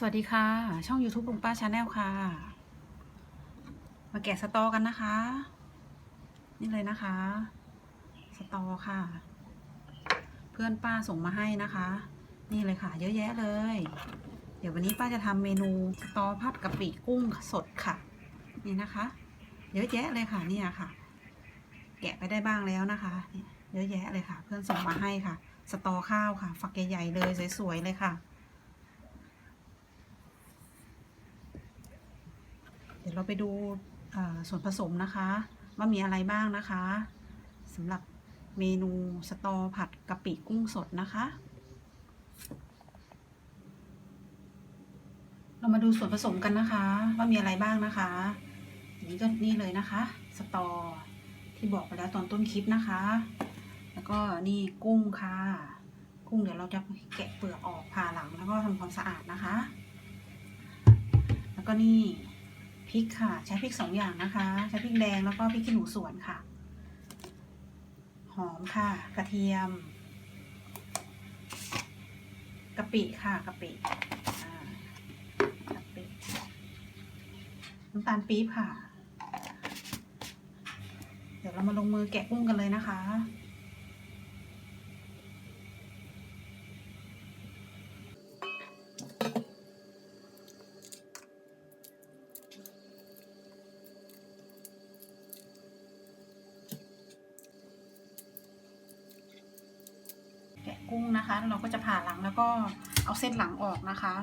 สวัสดีค่ะ ช่อง YouTube ลุงป้าชาแนลค่ะ มาแกะสตอกันนะคะ นี่เลยนะคะ สตอค่ะ เพื่อนป้าส่งมาให้นะคะ นี่เลยค่ะ เยอะแยะเลย เดี๋ยววันนี้ป้าจะทำเมนูสตอผัดกะปิกุ้งสดค่ะ นี่นะคะ เยอะแยะเลยค่ะเนี่ยค่ะ แกะไปได้บ้างแล้วนะคะ เยเยอะแยะเลยค่ะ เพื่อนส่งมาให้ค่ะ สตอข้าวค่ะ ฝักใหญ่ๆเลยสวยๆเลยค่ะ ดี๋ยวเราไปดูส่วนผสมนะคะว่ามีอะไรบ้างนะคะสำหรับเมนูสตอผัดกะปิกุ้งสดนะคะ เรามาดูส่วนผสมกันนะคะ ว่ามีอะไรบ้างนะคะนี้ก็นี่เลยนะคะ สตอที่บอกไปแล้วตอนต้นคลิปนะคะ แล้วก็นี่กุ้งค่ะ กุ้งเดี๋ยวเราจะแกะเปลือกออกผ่าหลังแล้วก็ทำความสะอาดนะคะ แล้วก็นี่ พริกค่ะ ใช้พริกสองอย่างนะคะ ใช้พริกแดงแล้วก็พริกขี้หนูสวนค่ะ หอมค่ะ กระเทียมกะปิค่ะกะปิกะปิน้ำตาลปี๊บค่ะ เดี๋ยวเรามาลงมือแกะกุ้งกันเลยนะคะ นะคะแล้วเราก็จะผ่าหลังแล้วก็เอาเส้นหลังออกนะคะ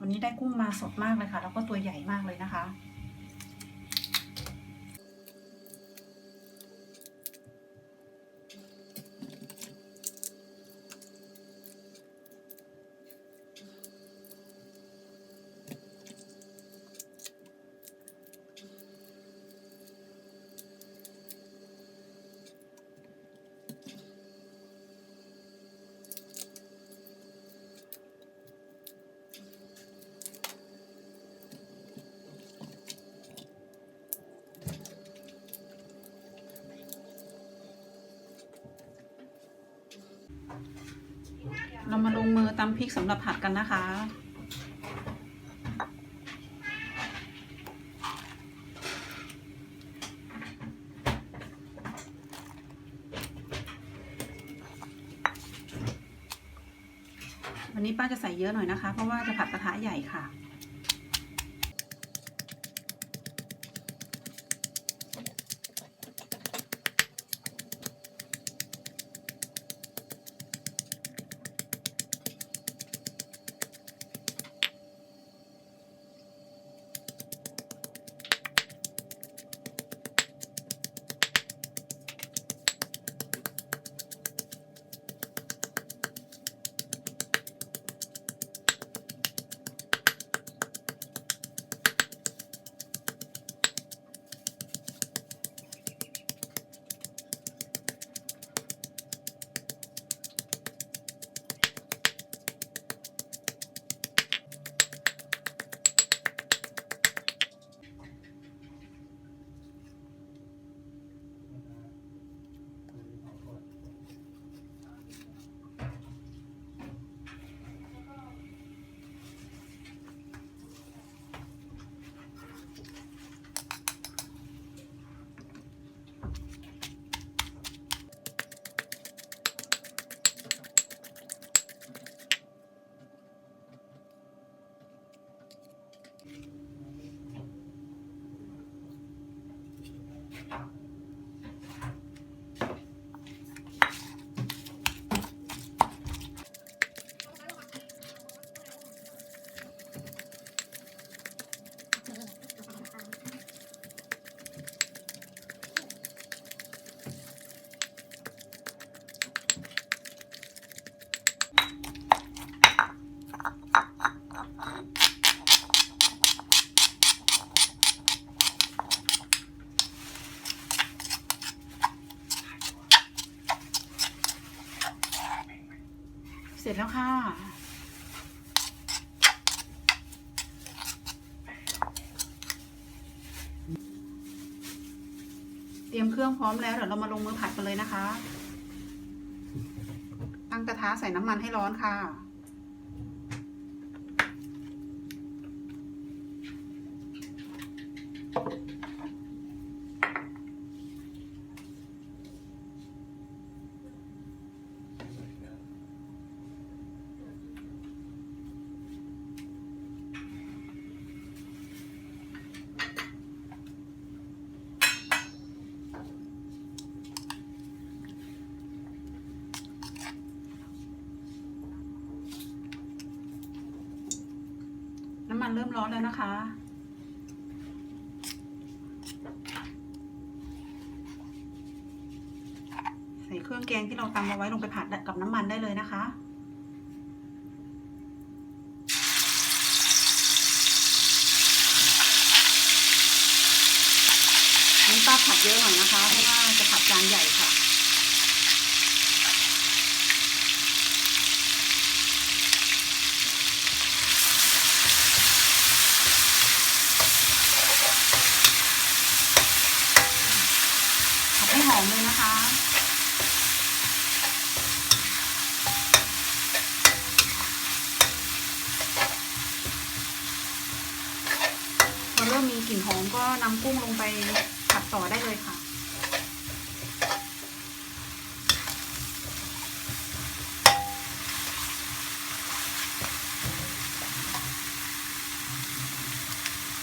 วันนี้ได้กุ้งมาสดมากเลยค่ะ แล้วก็ตัวใหญ่มากเลยนะคะ เรามาลงมือตำพริกสำหรับผัดกันนะคะ วันนี้ป้าจะใส่เยอะหน่อยนะคะ เพราะว่าจะผัดกระทะใหญ่ค่ะ ร็จแล้วค่ะ เตรียมเครื่องพร้อมแล้วเดี๋ยวเรามาลงมือผัดกันเลยนะคะ ตั้งกระทะใส่น้ำมันให้ร้อนค่ะ เริ่มร้อนแล้วนะคะ ใส่เครื่องแกงที่เราตำเอาไว้ลงไปผัดกับน้ำมันได้เลยนะคะนี่ป้าผัดเยอะหน่อยนะคะ เพราะว่าจะผัดจานใหญ่ค่ะ ผัดให้หอมเลยนะคะ พอเริ่ มมีกลิ่นหอมก็นำกุ้งลงไปผัดต่อได้เลยค่ะ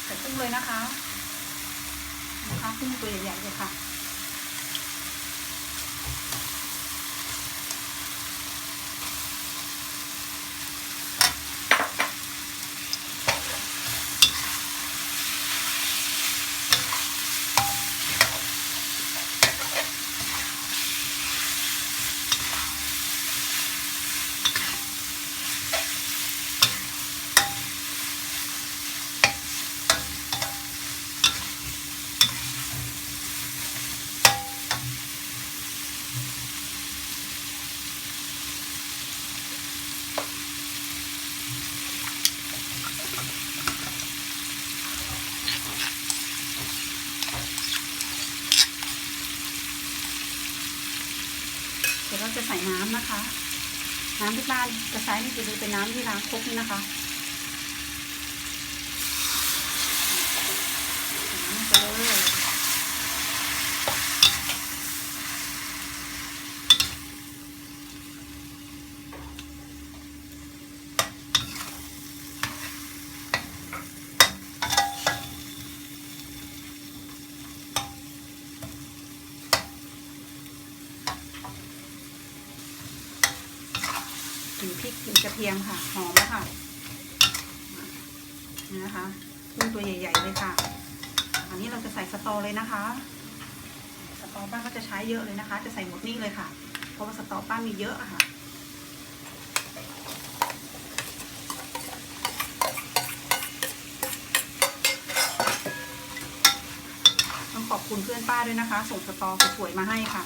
ใส่กุ้งเลยนะคะ นะคะกุ้งตัวใหญ่ๆเลยค่ะ เดี๋ยวเรา จะใส่น้ำนะคะ น้ำที่บ้านจะใช้นี่คือเป็นน้ำที่ล้างครกนี่นะคะใส่น้ำไปเลยกลิ่นพริกกลิ่นกระเทียม ค่ะ หอมแล้วค่ะนี่นะคะกุ้งตัวใหญ่ ๆ เลยค่ะ อันนี้เราจะใส่สตอเลยนะคะ สตอป้าก็จะใช้เยอะเลยนะคะ จะใส่หมดนี่เลยค่ะ เพราะว่าสตอป้ามีเยอะอะค่ะต้องขอบคุณเพื่อนป้าด้วยนะคะ ส่งสตอสวยๆมาให้ค่ะ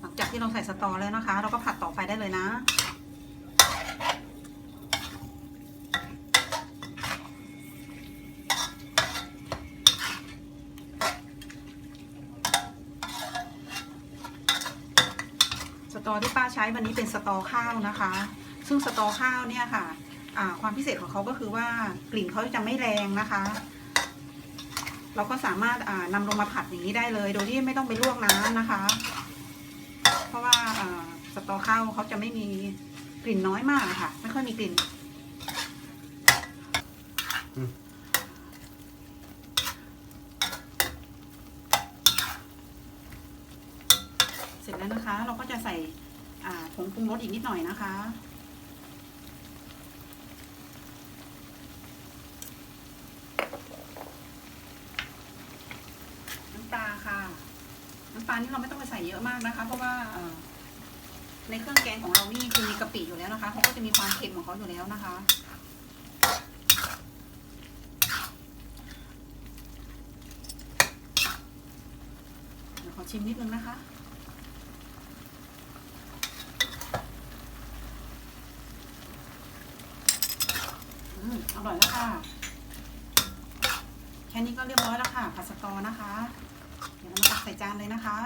หลังจาก ที่เราใส่สตอแล้วนะคะ เราก็ผัดต่อไปได้เลยนะ สตอที่ป้าใช้วันนี้เป็นสตอข้าวนะคะ ซึ่งสตอข้าวเนี่ยค่ะความพิเศษของเขาก็คือว่ากลิ่นเขาจะไม่แรงนะคะ เราก็สามารถนำลงมาผัดอย่างนี้ได้เลย โดยที่ไม่ต้องไปลวกน้ำนะคะ เพราะว่าอ่า สตอข้าวเขาจะไม่มีกลิ่นน้อยมากอะค่ะ ไม่ค่อยมีกลิ่นอืมเสร็จแล้วนะคะ เราก็จะใส่อ่าผงปรุงรสอีกนิดหน่อยนะคะน้ำปลาค่ะ น้ำปลานี่เราไม่ต้องไปใส่เยอะมากนะคะ เพราะว่าเอ่อ ในเครื่องแกงของเรานี่คือมีกะปิอยู่แล้วนะคะเขาก็จะมีความเค็มของเขาอยู่แล้วนะคะ เดี๋ยวขอชิมนิดนึงนะคะอืมอร่อยแล้วค่ะ แค่นี้ก็เรียบร้อยแล้วค่ะผัดสตอนะคะ เดี๋ยวเรามาตักใส่จานเลยนะคะ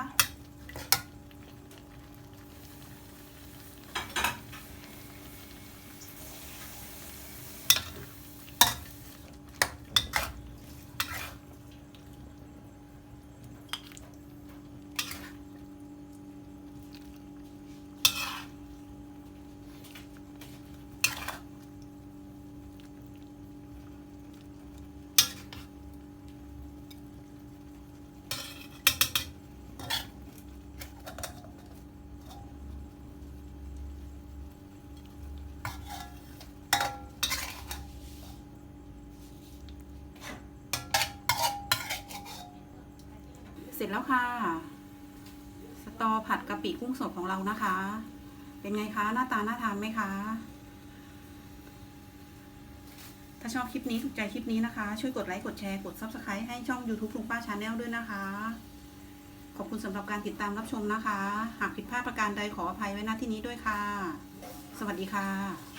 ร็จแล้วค่ะ สตอผัดกะปิกุ้งสดของเรานะคะ เป็นไงคะหน้าตาน่าทานไหมคะ ถ้าชอบคลิปนี้ถูกใจคลิปนี้นะคะ ช่วยกดไลค์กดแชร์กด Subscribe ให้ช่อง YouTube ลุงป้าชาแนลด้วยนะคะ ขอบคุณสำหรับการติดตามรับชมนะคะ หากผิดพลาดประการใดขออภัยไว้ณที่นี้ด้วยค่ะ สวัสดีค่ะ